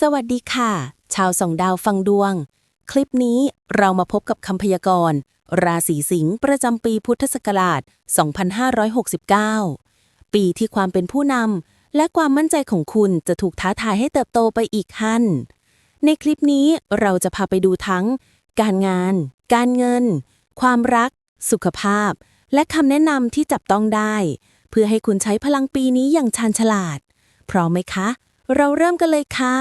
สวัสดีค่ะ ชาวสองดาวฟังดวง คลิปนี้เรามาพบกับคำพยากรณ์ ราศีสิงห์ประจำปีพุทธศักราช 2569 ปีที่ความเป็นผู้นำและความมั่นใจของคุณจะถูกท้าทายให้เติบโตไปอีกขั้น ในคลิปนี้เราจะพาไปดูทั้ง การงาน การเงิน ความรัก สุขภาพ และคำแนะนำที่จับต้องได้ เพื่อให้คุณใช้พลังปีนี้อย่างชาญฉลาด พร้อมไหมคะ เราเริ่มกันเลยค่ะ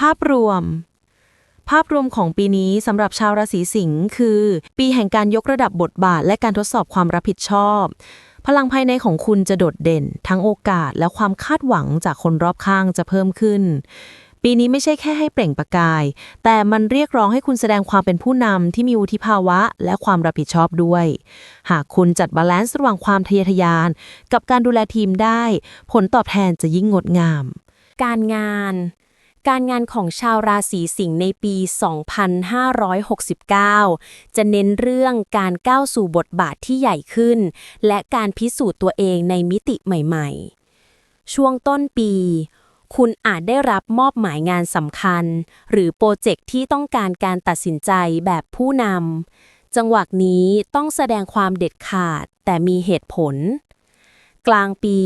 ภาพรวม ภาพรวมของปีนี้สำหรับชาวราศีสิงห์คือ ปีแห่งการยกระดับบทบาทและการทดสอบความรับผิดชอบ พลังภายในของคุณจะโดดเด่น ทั้งโอกาสและความคาดหวังจากคนรอบข้างจะเพิ่มขึ้นปีนี้ไม่ใช่แค่ให้เปล่งประกาย แต่มันเรียกร้องให้คุณแสดงความเป็นผู้นำที่มีวุฒิภาวะและความรับผิดชอบด้วย หากคุณจัดบาลานซ์ระหว่างความทะเยอทะยาน กับการดูแลทีมได้ ผลตอบแทนจะยิ่งงดงาม การงาน การงานของชาวราศีสิงห์ในปี 2569 จะเน้นเรื่องการก้าวสู่บทบาทที่ใหญ่ขึ้น และการพิสูจน์ตัวเองในมิติใหม่ๆ ช่วงต้นปี คุณอาจได้รับมอบหมายงานสำคัญ หรือโปรเจกต์ที่ต้องการการตัดสินใจแบบผู้นำ จังหวะนี้ต้องแสดงความเด็ดขาดแต่มีเหตุผล กลางปี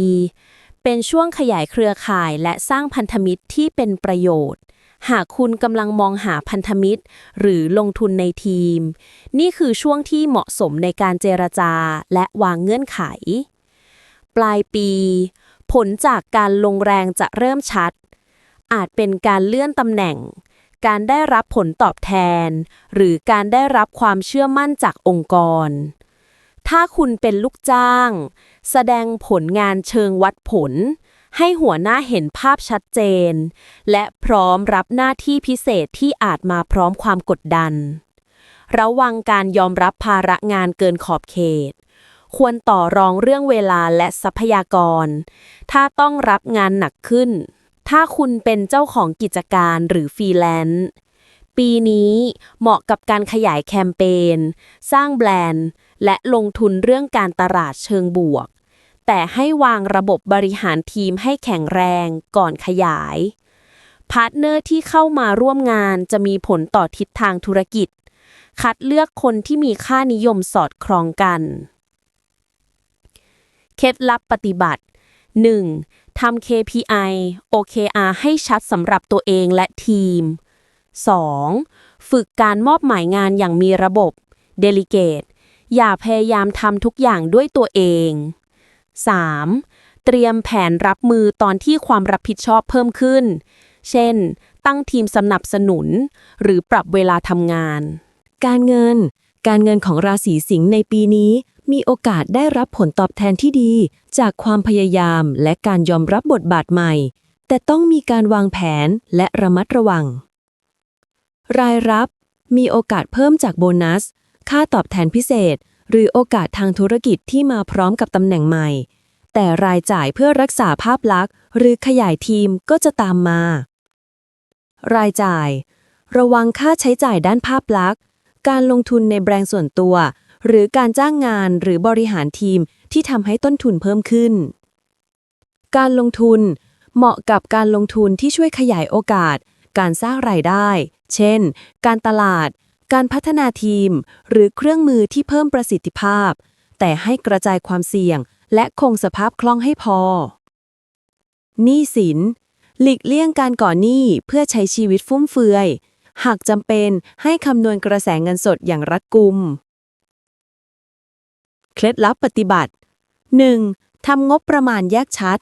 เป็นช่วงขยายเครือข่ายและสร้างพันธมิตรที่เป็นประโยชน์ หากคุณกำลังมองหาพันธมิตร หรือลงทุนในทีม นี่คือช่วงที่เหมาะสมในการเจรจาและวางเงื่อนไข ปลายปี ผลจากการลงแรงจะเริ่มชัด อาจเป็นการเลื่อนตำแหน่ง การได้รับผลตอบแทน หรือการได้รับความเชื่อมั่นจากองค์กร ถ้าคุณเป็นลูกจ้าง แสดงผลงานเชิงวัดผล ให้หัวหน้าเห็นภาพชัดเจน และพร้อมรับหน้าที่พิเศษที่อาจมาพร้อมความกดดัน ระวังการยอมรับภาระงานเกินขอบเขต ควรต่อรองเรื่องเวลาและทรัพยากร ถ้าต้องรับงานหนักขึ้น ถ้าคุณเป็นเจ้าของกิจการหรือฟรีแลนซ์ ปีนี้เหมาะกับการขยายแคมเปญ สร้างแบรนด์ และลงทุนเรื่องการตลาดเชิงบวก แต่ให้วางระบบบริหารทีมให้แข็งแรงก่อนขยาย พาร์ทเนอร์ที่เข้ามาร่วมงานจะมีผลต่อทิศทางธุรกิจ คัดเลือกคนที่มีค่านิยมสอดคล้องกัน เคล็ดลับปฏิบัติ 1. ทำ KPI OKR ให้ชัดสำหรับตัวเองและทีม 2. ฝึกการมอบหมายงานอย่างมีระบบ Delegate อย่าพยายามทำทุกอย่างด้วยตัวเอง 3. เตรียมแผนรับมือตอนที่ความรับผิดชอบเพิ่มขึ้น เช่น ตั้งทีมสนับสนุน หรือปรับเวลาทำงาน การเงิน การเงินของราศีสิงห์ในปีนี้ มีโอกาสได้รับผลตอบแทนที่ดี จากความพยายามและการยอมรับบทบาทใหม่ แต่ต้องมีการวางแผนและระมัดระวัง รายรับ มีโอกาสเพิ่มจากโบนัส ค่าตอบแทนพิเศษ หรือโอกาสทางธุรกิจที่มาพร้อมกับตำแหน่งใหม่ แต่รายจ่ายเพื่อรักษาภาพลักษณ์ หรือขยายทีมก็จะตามมา รายจ่าย ระวังค่าใช้จ่ายด้านภาพลักษณ์ การลงทุนในแบรนด์ส่วนตัว หรือการจ้างงานหรือบริหารทีมที่ทำให้ต้นทุนเพิ่มขึ้น การลงทุนเหมาะกับการลงทุนที่ช่วยขยายโอกาส การสร้างรายได้ เช่น การตลาด การพัฒนาทีม หรือเครื่องมือที่เพิ่มประสิทธิภาพ แต่ให้กระจายความเสี่ยง และคงสภาพคล่องให้พอ หนี้สิน หลีกเลี่ยงการก่อหนี้เพื่อใช้ชีวิตฟุ่มเฟือย หากจำเป็นให้คำนวณกระแสเงินสดอย่างรัดกุม เคล็ดลับปฏิบัติ 1. ทำงบประมาณแยกชัด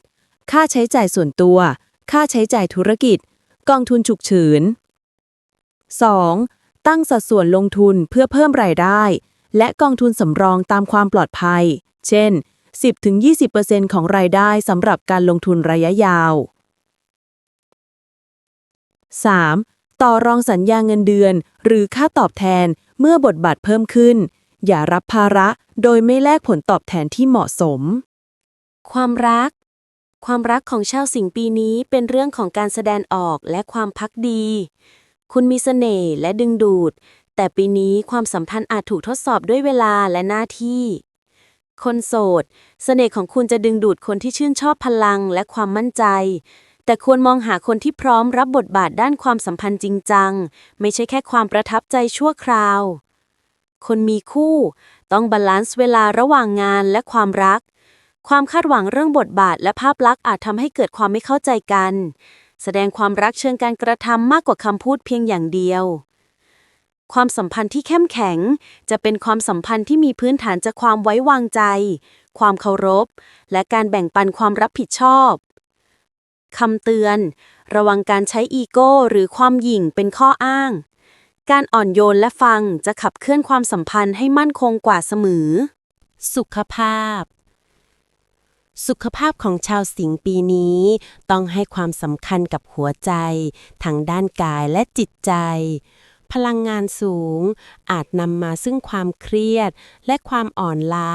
ค่าใช้จ่ายส่วนตัว ค่าใช้จ่ายธุรกิจ กองทุนฉุกเฉิน 2. ตั้งสัดส่วนลงทุนเพื่อเพิ่มรายได้ และกองทุนสำรองตามความปลอดภัย เช่น 10-20%ของรายได้สำหรับการลงทุนระยะยาว 3. ต่อรองสัญญาเงินเดือน หรือค่าตอบแทนเมื่อบทบาทเพิ่มขึ้น อย่ารับภาระโดยไม่แลกผลตอบแทนที่เหมาะสม ความรัก ความรักของชาวสิงห์ปีนี้เป็นเรื่องของการแสดงออกและความพักดี คุณมีเสน่ห์และดึงดูด แต่ปีนี้ความสัมพันธ์อาจถูกทดสอบด้วยเวลาและหน้าที่ คนโสด เสน่ห์ของคุณจะดึงดูดคนที่ชื่นชอบพลังและความมั่นใจ แต่ควรมองหาคนที่พร้อมรับบทบาทด้านความสัมพันธ์จริงจัง ไม่ใช่แค่ความประทับใจชั่วคราว คนมีคู่ ต้องบาลานซ์เวลาระหว่างงานและความรัก ความคาดหวังเรื่องบทบาทและภาพลักษณ์อาจทำให้เกิดความไม่เข้าใจกัน แสดงความรักเชิงการกระทำมากกว่าคำพูดเพียงอย่างเดียว ความสัมพันธ์ที่เข้มแข็ง จะเป็นความสัมพันธ์ที่มีพื้นฐานจากความไว้วางใจ ความเคารพ และการแบ่งปันความรับผิดชอบคำเตือน ระวังการใช้อีโก้หรือความหยิ่งเป็นข้ออ้าง การอ่อนโยนและฟังจะขับเคลื่อนความสัมพันธ์ให้มั่นคงกว่าเสมอ สุขภาพ สุขภาพของชาวสิงห์ปีนี้ ต้องให้ความสำคัญกับหัวใจ ทั้งด้านกายและจิตใจ พลังงานสูง อาจนำมาซึ่งความเครียด และความอ่อนล้า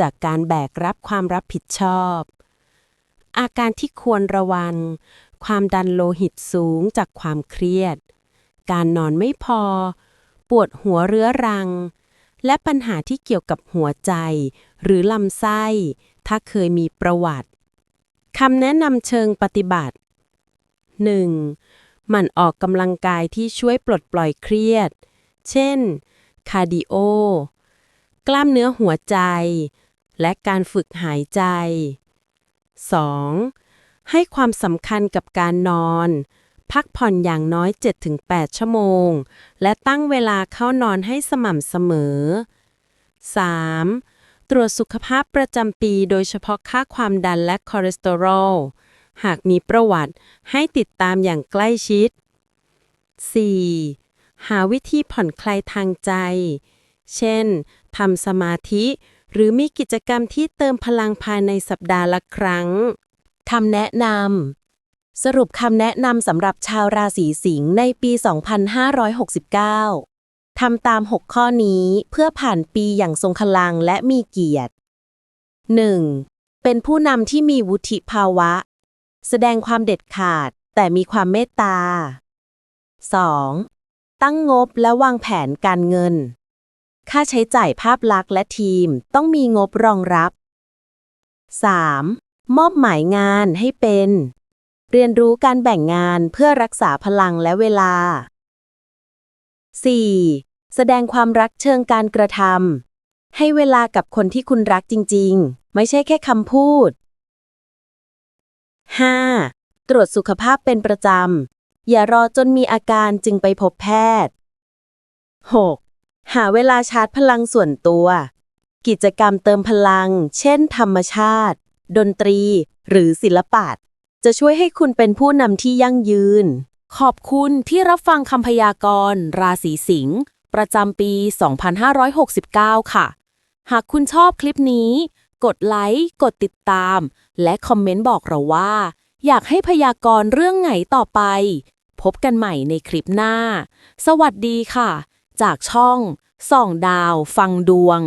จากการแบกรับความรับผิดชอบ อาการที่ควรระวัง ความดันโลหิตสูงจากความเครียด การนอนไม่พอ ปวดหัวเรื้อรัง และปัญหาที่เกี่ยวกับหัวใจ หรือลำไส้ ถ้าเคยมีประวัติคำแนะนำเชิงปฏิบัติ 1. หมั่นออกกำลังกายที่ช่วยปลดปล่อยเครียด เช่น คาร์ดิโอ กล้ามเนื้อหัวใจ และการฝึกหายใจ 2. ให้ความสำคัญกับการนอน พักผ่อนอย่างน้อย 7-8 ชั่วโมง และตั้งเวลาเข้านอนให้สม่ำเสมอ 3. ตรวจสุขภาพประจำปีโดยเฉพาะค่าความดันและคอเลสเตอรอล หากมีประวัติให้ติดตามอย่างใกล้ชิด 4. หาวิธีผ่อนคลายทางใจ เช่น ทำสมาธิ หรือมีกิจกรรมที่เติมพลังภายในสัปดาห์ละครั้ง คำแนะนำ สรุปคำแนะนำสำหรับชาวราศีสิงห์ในปี 2569 ทำตาม 6 ข้อนี้เพื่อผ่านปีอย่างทรงพลังและมีเกียรติ 1. เป็นผู้นำที่มีวุฒิภาวะ แสดงความเด็ดขาด แต่มีความเมตตา 2. ตั้งงบและวางแผนการเงิน ค่าใช้จ่ายภาพลักษณ์และทีมต้องมีงบรองรับ 3. มอบหมายงานให้เป็น เรียนรู้การแบ่งงานเพื่อรักษาพลังและเวลา 4. แสดงความรักเชิงการกระทำให้เวลากับคนที่คุณรักจริง ๆ ไม่ใช่แค่คำพูด 5. ตรวจสุขภาพเป็นประจำ อย่ารอจนมีอาการจึงไปพบแพทย์ 6. หาเวลาชาร์จพลังส่วนตัว กิจกรรมเติมพลัง เช่นธรรมชาติ ดนตรี หรือศิลปะจะช่วยให้คุณเป็นผู้นำที่ยั่งยืน ขอบคุณที่รับฟังคำพยากรณ์ ราศีสิงห์ ประจำปี 2569 ค่ะ หากคุณชอบคลิปนี้ กดไลค์ กดติดตาม และคอมเมนต์บอกเราว่า อยากให้พยากรณ์เรื่องไหนต่อไป พบกันใหม่ในคลิปหน้า สวัสดีค่ะ จากช่องส่องดาว ฟังดวง